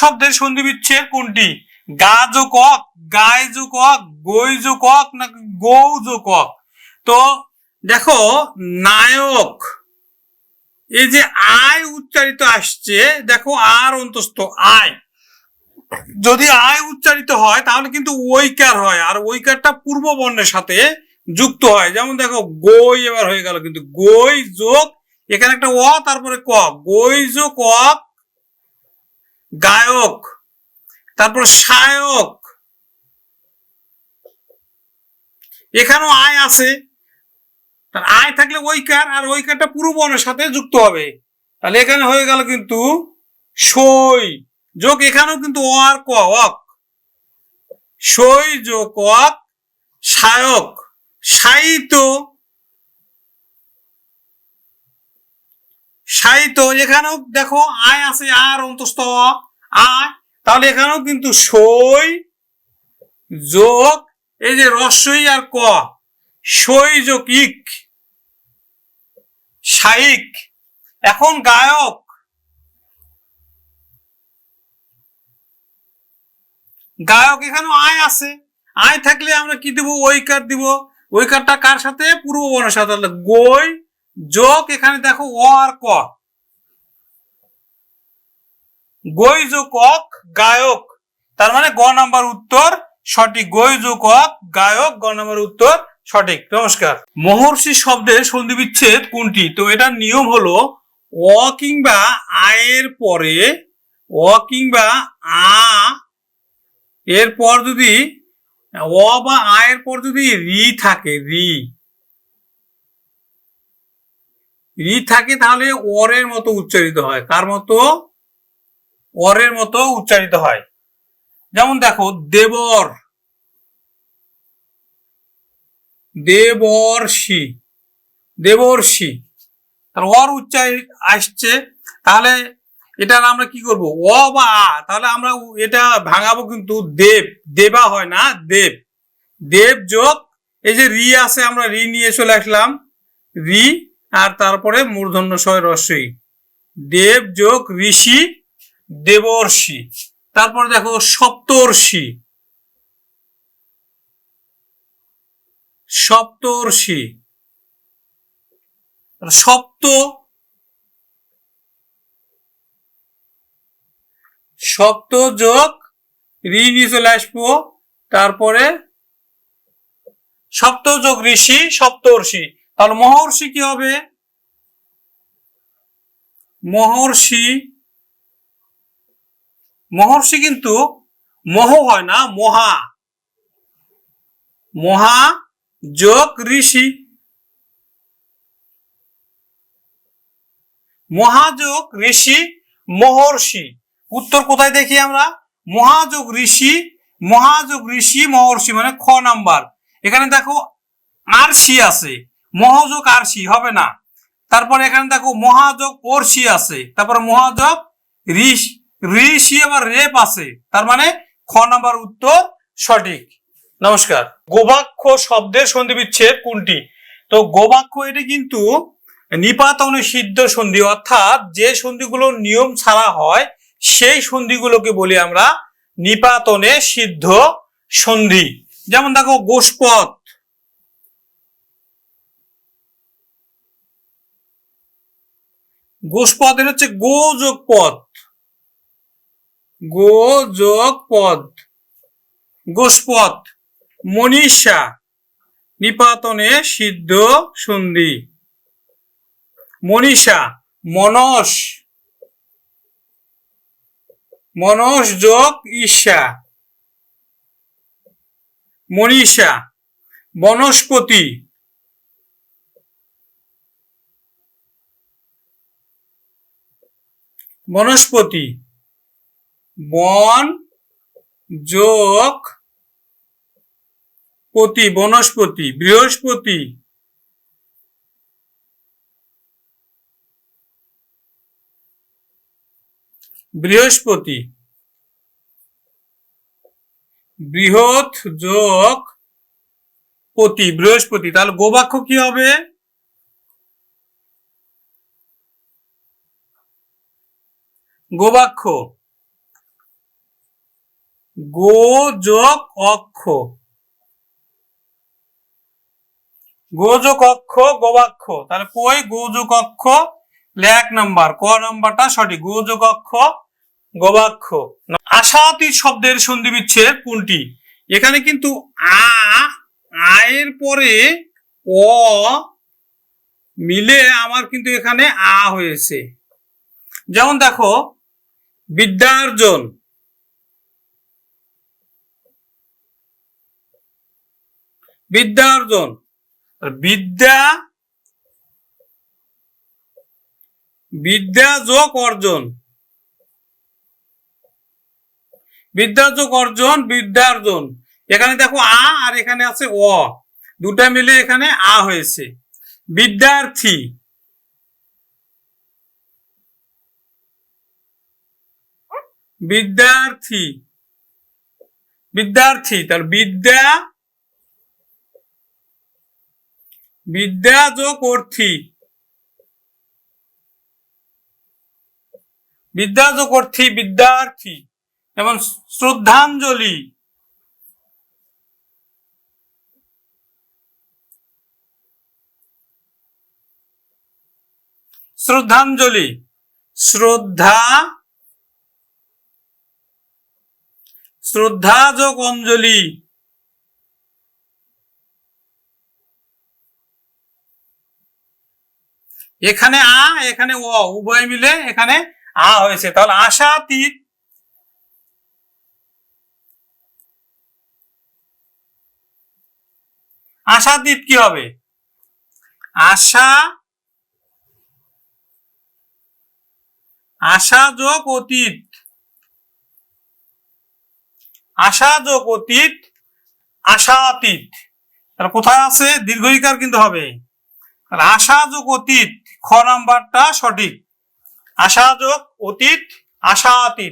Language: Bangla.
শব্দের সন্ধি বিচ্ছেদ কোনটি? গা যোগ অক গায় যোগ অক গই যোগ অক না গৌ যোগ তো দেখো, নায়ক, এই যে আয় উচ্চারিত আসছে, দেখো আর অন্তস্থ আয় যদি আয় উচ্চারিত হয়, তাহলে কিন্তু ঐকার হয়, আর ঐকারটা পূর্ব বর্ণের সাথে যুক্ত হয়। যেমন দেখো গই এবার হয়ে গেল কিন্তু গই যোগ, এখানে একটা অ, তারপরে ক গই যোগ অক গায়ক, তারপর সায়ক। এখানেও আয় আছে। আয় থাকলে ঐকার, আর ঐকারটা পূর্ব বর্ণের সাথে যুক্ত হবে। তাহলে এখানে হয়ে গেল কিন্তু সই। যোগ এখানেও কিন্তু অ আর ক, অক। সই যোগ অক, সায়ক। সাহিত্য সাহিত্য, এখানেও দেখো আয় আছে আর অন্তস্থ, আয়। তাহলে এখানেও কিন্তু সই যোগ, এই যে রস্বই আর ক, সই যোগ ইক, সাহিক। এখন গায়ক গায়ক এখানেও আয় আছে। আয় থাকলে আমরা কি দিব? ঐকার দিব। ঐকারটা কার সাথে? পূর্ব বর্ণের সাথে গই যোগ এখানে দেখো অ আর ক। গই যোগ ক গায়ক। তার মানে গ নাম্বার উত্তর সঠিক। গই যোগ ক গায়ক, গ নাম্বার উত্তর সঠিক। নমস্কার। মহর্ষি শব্দের সন্ধি বিচ্ছেদ কোনটি? তো এটার নিয়ম হলো অ কিংবা আয়ের পরে, অ কিংবা আ এরপর যদি, অ বা আয়ের পর যদি রি থাকে, রি। রি থাকে তাহলে অরের মতো উচ্চারিত হয়। কার মতো? অরের মতো উচ্চারিত হয়। যেমন দেখো, দেবর। দেবর্ষি দেবর্ষি তাহলে অর উচ্চারি আসছে, তাহলে এটার আমরা কি করব? অ বা আ। তাহলে আমরা এটা ভাঙাবো কিন্তু দেব। দেবা হয় না, দেব। দেব যোগ, এই যে রি আছে, আমরা রি নিয়ে চলে আসলাম। রি আর তারপরে মূর্ধন্য ছয় রস্বই দেব যোগ ঋষি, দেবর্ষি। তারপর দেখো সপ্তর্ষি। সপ্তর্ষি। সপ্ত সপ্ত যোগ ঋ নিয়ে চলে আসব। তারপরে সপ্ত যোগ ঋষি, সপ্তর্ষি। তাহলে মহর্ষি কি হবে? মহর্ষি মহর্ষি কিন্তু মোহ হয় না, মহা। মহা, যোগ, ঋষি। মহাযোগ ঋষি, মহর্ষি। উত্তর কোথায় দেখি আমরা? মহাযোগ ঋষি মহাযোগ ঋষি, মহর্ষি মানে খ নাম্বার। এখানে দেখো আরশি আছে। মহাযোগ আরশি হবে না। তারপর এখানে দেখো মহাযোগ অর্ষি আছে। তারপর মহাযোগ ঋষ, ঋষি আবার রেপ আছে। তার মানে খ নাম্বার উত্তর সঠিক। নমস্কার। গোবাক্ষ শব্দের সন্ধি বিচ্ছেদ কোনটি? তো গোবাক্ষ এটি কিন্তু নিপাতনে সিদ্ধ সন্ধি, অর্থাৎ যে সন্ধিগুলোর নিয়ম ছাড়া হয়, সেই সন্ধিগুলোকে বলি আমরা নিপাতনে সিদ্ধ সন্ধি। যেমন দেখো গোষ্পদ গোষ্পদের হচ্ছে গো যোগ পদ গো যোগ পদ গোষ্পদ। মনীষা। নিপাতনে সিদ্ধ সন্ধি। মনীষা। মনস। মনস যোগ ঈশা। মনীষা। বনস্পতি। বনস্পতি। বন যোগ পতি, বনস্পতি, বৃহস্পতি। বৃহস্পতি। বৃহৎ যোগ পতি, বৃহস্পতি। তাহলে গোবাক্ষ কি হবে? গোবাক্ষ। গো যোগ অক্ষ গো যোগ অক্ষ গবাক্ষ। তাহলে কই গো যোগ অক্ষ এক নাম্বার। ক নাম্বারটা সঠিক। গো যোগ অক্ষ গবাক্ষ। আশাতি শব্দের সন্ধি বিচ্ছেদ কোনটি? এখানে কিন্তু আ, আয়ের পরে অ মিলে আমার কিন্তু এখানে আ হয়েছে। যেমন দেখো বিদ্যার্জন। বিদ্যার্জন। বিদ্যা? বিদ্যা যোগ অর্জন। বিদ্যা যোগ অর্জন বিদ্যার্জন। এখানে দেখো আ আর এখানে আছে অ। দুটা মিলে এখানে আ হয়েছে। বিদ্যার্থী। বিদ্যার্থী। বিদ্যার্থী তার বিদ্যা বিদ্যা যোগ অর্থী। বিদ্যা যোগ অর্থী, বিদ্যার্থী এবং শ্রদ্ধাঞ্জলি। শ্রদ্ধাঞ্জলি, শ্রদ্ধা শ্রদ্ধা যোগ অঞ্জলি। এখানে আ, এখানে অ উভয় মিলে এখানে আ হয়েছে। তাহলে আশাতীত আশাতীত কি হবে? আশা আশা যোগ অতীত। আশা যোগ অতীত আশাতীত তাহলে কোথায় আছে? দীর্ঘইকার কিন্তু হবে। তাহলে আশা যোগ অতীত, খ নাম্বারটা সঠিক। আশা যোগ অতীত আশাতীত